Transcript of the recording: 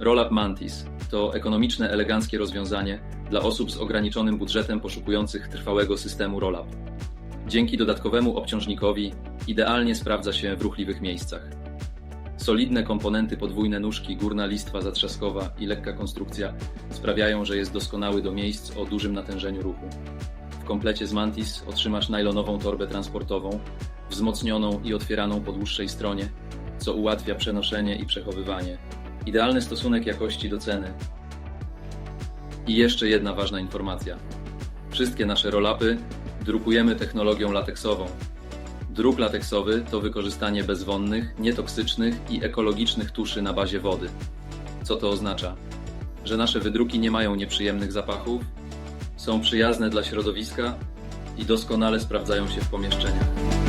Rollup Mantis to ekonomiczne, eleganckie rozwiązanie dla osób z ograniczonym budżetem poszukujących trwałego systemu rollup. Dzięki dodatkowemu obciążnikowi idealnie sprawdza się w ruchliwych miejscach. Solidne komponenty, podwójne nóżki, górna listwa zatrzaskowa i lekka konstrukcja sprawiają, że jest doskonały do miejsc o dużym natężeniu ruchu. W komplecie z Mantis otrzymasz najlonową torbę transportową, wzmocnioną i otwieraną po dłuższej stronie, co ułatwia przenoszenie i przechowywanie. Idealny stosunek jakości do ceny. I jeszcze jedna ważna informacja. Wszystkie nasze rollupy drukujemy technologią lateksową. Druk lateksowy to wykorzystanie bezwonnych, nietoksycznych i ekologicznych tuszy na bazie wody. Co to oznacza? Że nasze wydruki nie mają nieprzyjemnych zapachów, są przyjazne dla środowiska i doskonale sprawdzają się w pomieszczeniach.